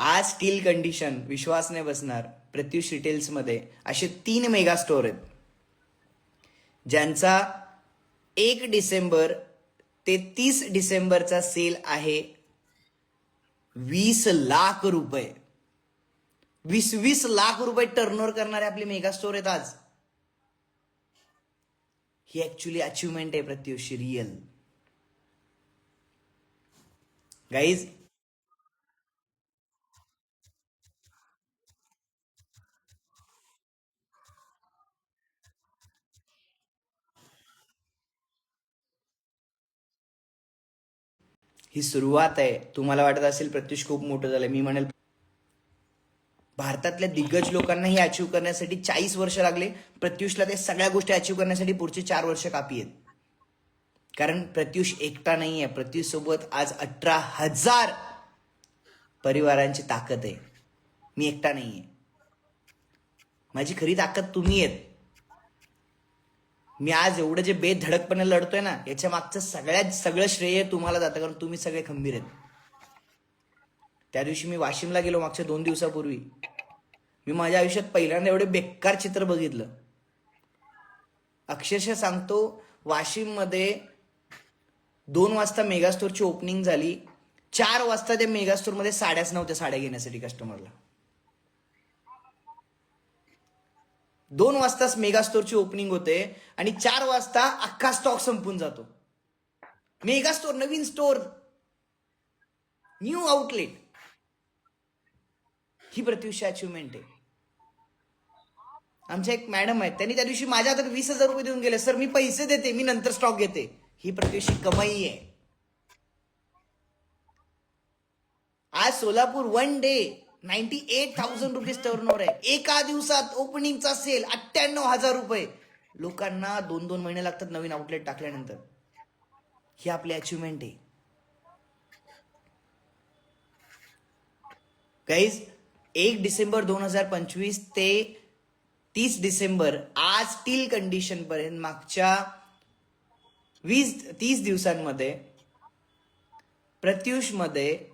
आज steel condition विश्वास नाही बसणार प्रत्युष रिटेल्समध्ये असे तीन मेगा स्टोर आहेत. ज्यांचा एक डिसेंबर ते तीस डिसेंबरचा सेल आहे वीस लाख रुपये. वीस वीस लाख रुपये टर्नओव्हर करणारे आपले मेगा स्टोअर आहेत आज. ही ऍक्च्युली अचिव्हमेंट आहे प्रत्युष रियल गाईज ही सुरुवात आहे. तुम्हाला वाटत असेल प्रत्युष खूप मोठं झालं मी म्हणेल भारतातल्या दिग्गज लोकांना ही अचीव करण्यासाठी चाळीस वर्ष लागले. प्रत्युषला ते सगळ्या गोष्टी अचीव करण्यासाठी पुढचे चार वर्ष कापी आहेत. कारण प्रत्युष एकटा नाही आहे प्रत्युष सोबत आज अठरा हजार परिवारांची ताकद आहे. मी एकटा नाही आहे माझी खरी ताकद तुम्ही आहेत. मी आज एवढं जे बेधडकपणे लढतोय ना याच्या मागचं सगळ्यात सगळं श्रेय तुम्हाला जातं कारण तुम्ही सगळे खंबीर आहेत. त्या दिवशी मी वाशिमला गेलो मागच्या दोन दिवसापूर्वी. मी माझ्या आयुष्यात पहिल्यांदा एवढे बेकार चित्र बघितलं. अक्षरशः सांगतो वाशिममध्ये दोन वाजता मेगास्टोरची ओपनिंग झाली. चार वाजता त्या मेगास्टोरमध्ये साड्याच नव्हत्या साड्या घेण्यासाठी कस्टमरला दोन वाजताच मेगास्टोरची ओपनिंग होते आणि चार वाजता अख्खा स्टॉक संपून जातो. मेगास्टोर नवीन स्टोर न्यू आउटलेट. ही प्रत्युष अचिव्हमेंट आहे. आमच्या एक मॅडम आहेत त्यांनी त्या दिवशी माझ्या हातात वीस हजार रुपये देऊन गेले सर मी पैसे देते मी नंतर स्टॉक घेते. ही प्रत्युषी कमाई आहे. आज Solapur one day. Ninety eight thousand rupees turn आहे. एका दिवसात ओपनिंगचा सेल अठ्ठ्याण्णव हजार रुपये. लोकांना दोन दोन महिने लागतात नवीन आउटलेट टाकल्यानंतर. ही आपली अचिव्हमेंट आहे. गाईज एक डिसेंबर दोन हजार पंचवीस ते तीस डिसेंबर आज स्टील कंडिशन पर्यंत मागच्या वीस तीस दिवसांमध्ये प्रत्युषमध्ये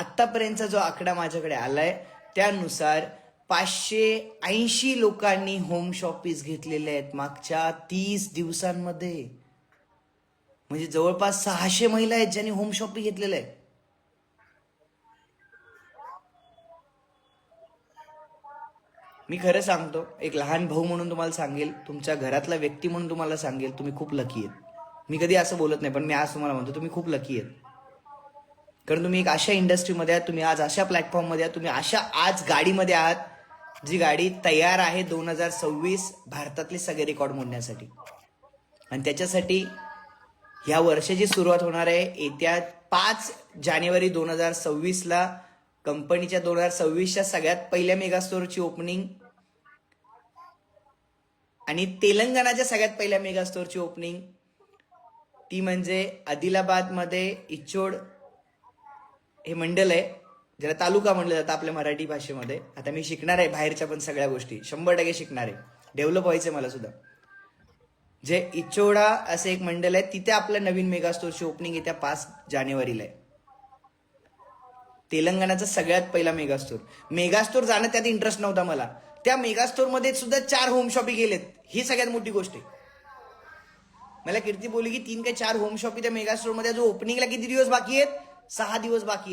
आत्तापर्यंतचा जो आकडा माझ्याकडे आलाय त्यानुसार पाचशे ऐंशी लोकांनी होम शॉपीस घेतलेले आहेत मागच्या तीस दिवसांमध्ये. म्हणजे जवळपास सहाशे महिला आहेत ज्यांनी होम शॉपी घेतलेलं आहे. मी खरं सांगतो एक लहान भाऊ म्हणून तुम्हाला सांगेल तुमच्या घरातला व्यक्ती म्हणून तुम्हाला सांगेल तुम्ही खूप लकी आहेत. मी कधी असं बोलत नाही पण मी आज तुम्हाला म्हणतो तुम्ही खूप लकी आहेत. कारण तुम्ही एक अशा इंडस्ट्रीमध्ये आहात तुम्ही आज अशा प्लॅटफॉर्ममध्ये आहात तुम्ही अशा आज गाडीमध्ये आहात जी गाडी तयार आहे दोन हजार सव्वीस भारतातले सगळे रेकॉर्ड मोडण्यासाठी. आणि त्याच्यासाठी ह्या वर्षाची सुरुवात होणार आहे येत्या पाच जानेवारी दोन हजार सव्वीसला कंपनीच्या दोन हजार सव्वीसच्या सगळ्यात पहिल्या मेगास्टोरची ओपनिंग आणि तेलंगणाच्या सगळ्यात पहिल्या मेगास्टोरची ओपनिंग ती म्हणजे आदिलाबादमध्ये इचोड हे मंडल आहे ज्याला तालुका म्हणलं जातं आपल्या मराठी भाषेमध्ये. आता मी शिकणार आहे बाहेरच्या पण सगळ्या गोष्टी. शंभर टक्के शिकणार आहे. डेव्हलप व्हायचं मला सुद्धा. जे इचोडा असं एक मंडल आहे तिथे आपल्या नवीन मेगा स्टोरची ओपनिंग येत्या पाच जानेवारीला आहे. तेलंगणाचा सगळ्यात पहिला मेगा स्टोर मेगा स्टोर जाणं त्यात इंटरेस्ट नव्हता मला. त्या मेगा स्टोरमध्ये सुद्धा चार होम शॉपी गेलेत ही सगळ्यात मोठी गोष्ट आहे. मला कीर्ती बोलली की तीन काय चार होम शॉपी त्या मेगा स्टोरमध्ये जो ओपनिंगला किती दिवस बाकी आहेत? सहा दिवस बाकी आहेत.